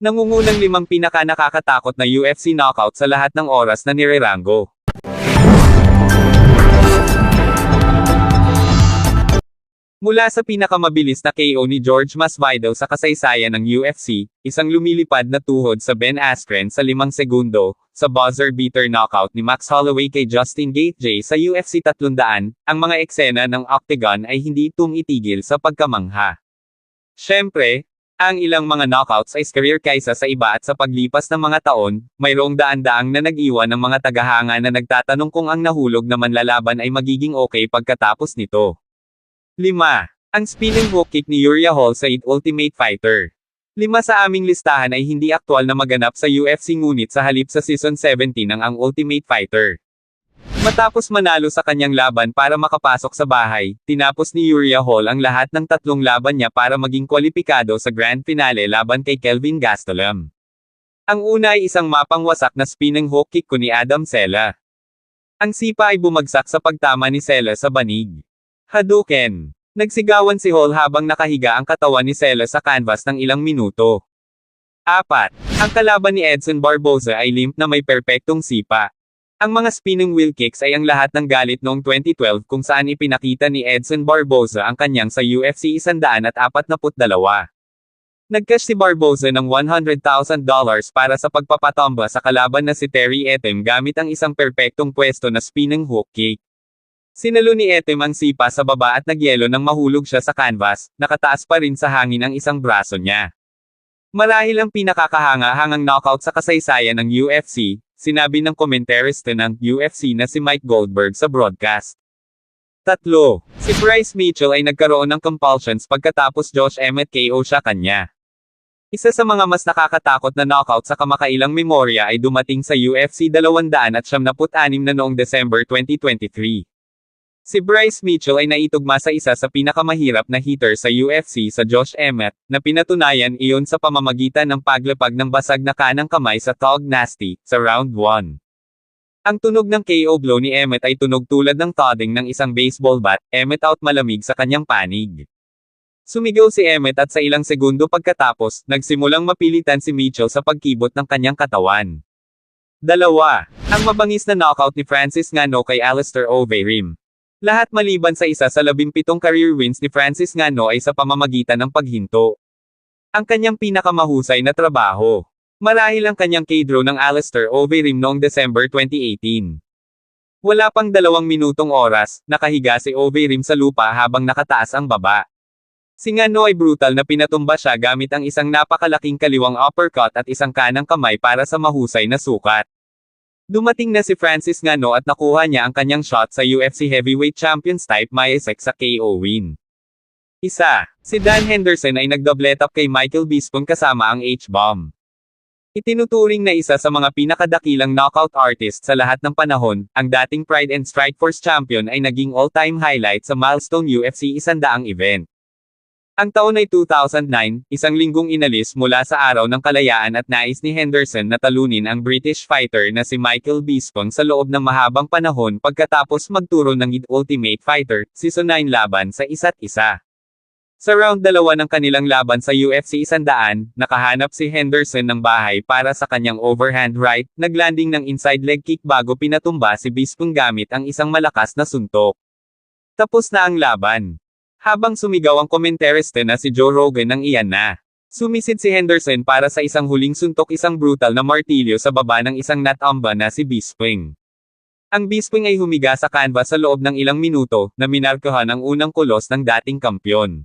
Nangungunang limang pinaka nakakatakot na UFC knockout sa lahat ng oras na nirerango. Mula sa pinakamabilis na KO ni George Masvidal sa kasaysayan ng UFC, isang lumilipad na tuhod sa Ben Askren sa limang segundo, sa buzzer beater knockout ni Max Holloway kay Justin Gaethje sa UFC 300, ang mga eksena ng octagon ay hindi tumitigil sa pagkamangha. Siyempre, ang ilang mga knockouts ay career kaysa sa iba at sa paglipas ng mga taon, mayroong daan-daang na nag-iwan ng mga tagahanga na nagtatanong kung ang nahulog na manlalaban ay magiging okay pagkatapos nito. 5. Ang spinning hook kick ni Uriah Hall sa It Ultimate Fighter. Lima sa aming listahan ay hindi aktwal na maganap sa UFC ngunit sa halip sa Season 17 ng ang Ultimate Fighter. Matapos manalo sa kanyang laban para makapasok sa bahay, tinapos ni Uriah Hall ang lahat ng tatlong laban niya para maging kwalipikado sa Grand Finale laban kay Kelvin Gastelum. Ang una ay isang mapangwasak na spinning hook kick ko ni Adam Sela. Ang sipa ay bumagsak sa pagtama ni Sela sa banig. Hadouken! Nagsigawan si Hall habang nakahiga ang katawan ni Sela sa canvas ng ilang minuto. 4. Ang kalaban ni Edson Barboza ay limp na may perpektong sipa. Ang mga spinning wheel kicks ay ang lahat ng galit noong 2012 kung saan ipinakita ni Edson Barboza ang kanyang sa UFC 142. Nagcash si Barboza ng $100,000 para sa pagpapatomba sa kalaban na si Terry Etem gamit ang isang perpektong pwesto na spinning hook kick. Sinalo ni Etem ang sipa sa baba at nagyelo nang mahulog siya sa canvas, nakataas pa rin sa hangin ang isang braso niya. Marahil ang pinakakahanga-hangang knockout sa kasaysayan ng UFC, sinabi ng komentarista ng UFC na si Mike Goldberg sa broadcast. Tatlo, si Bryce Mitchell ay nagkaroon ng compulsions pagkatapos Josh Emmett KO siya kanya. Isa sa mga mas nakakatakot na knockout sa kamakailang memorya ay dumating sa UFC 276 na noong December 2023. Si Bryce Mitchell ay naitugma sa isa sa pinakamahirap na hitter sa UFC sa Josh Emmett, na pinatunayan iyon sa pamamagitan ng paglapag ng basag na kanang kamay sa Tog Nasty, sa round 1. Ang tunog ng KO blow ni Emmett ay tunog tulad ng todding ng isang baseball bat, Emmett out malamig sa kanyang panig. Sumigaw si Emmett at sa ilang segundo pagkatapos, nagsimulang mapilitan si Mitchell sa pagkibot ng kanyang katawan. Dalawa. Ang mabangis na knockout ni Francis Ngano kay Alistair Overeem. Lahat maliban sa isa sa labimpitong career wins ni Francis Ngano ay sa pamamagitan ng paghinto. Ang kanyang pinakamahusay na trabaho. Marahil ang kanyang K-draw ng Alistair Overeem noong December 2018. Wala pang dalawang minutong oras, nakahiga si Overeem sa lupa habang nakataas ang baba. Si Ngano ay brutal na pinatumba siya gamit ang isang napakalaking kaliwang uppercut at isang kanang kamay para sa mahusay na sukat. Dumating na si Francis Ngano at nakuha niya ang kanyang shot sa UFC Heavyweight Champions type Mayesek sa KO win. Isa, si Dan Henderson ay nagdoblet up kay Michael Bisping kasama ang H-bomb. Itinuturing na isa sa mga pinakadakilang knockout artist sa lahat ng panahon, ang dating Pride and Strikeforce champion ay naging all-time highlight sa milestone UFC 100 event. Ang taon ay 2009, isang linggong inalis mula sa araw ng kalayaan at nais ni Henderson na talunin ang British fighter na si Michael Bisping sa loob ng mahabang panahon pagkatapos magturo ng It Ultimate Fighter, Season 9 laban sa isa't isa. Sa round dalawa ng kanilang laban sa UFC 100, nakahanap si Henderson ng bahay para sa kanyang overhand right, naglanding ng inside leg kick bago pinatumba si Bisping gamit ang isang malakas na suntok. Tapos na ang laban. Habang sumigaw ang komentarista na si Joe Rogan ng iyan na. Sumisid si Henderson para sa isang huling suntok isang brutal na martilyo sa baba ng isang natamba na si Bisping. Ang Bisping ay humiga sa canvas sa loob ng ilang minuto, na minarkahan ang unang kulos ng dating kampyon.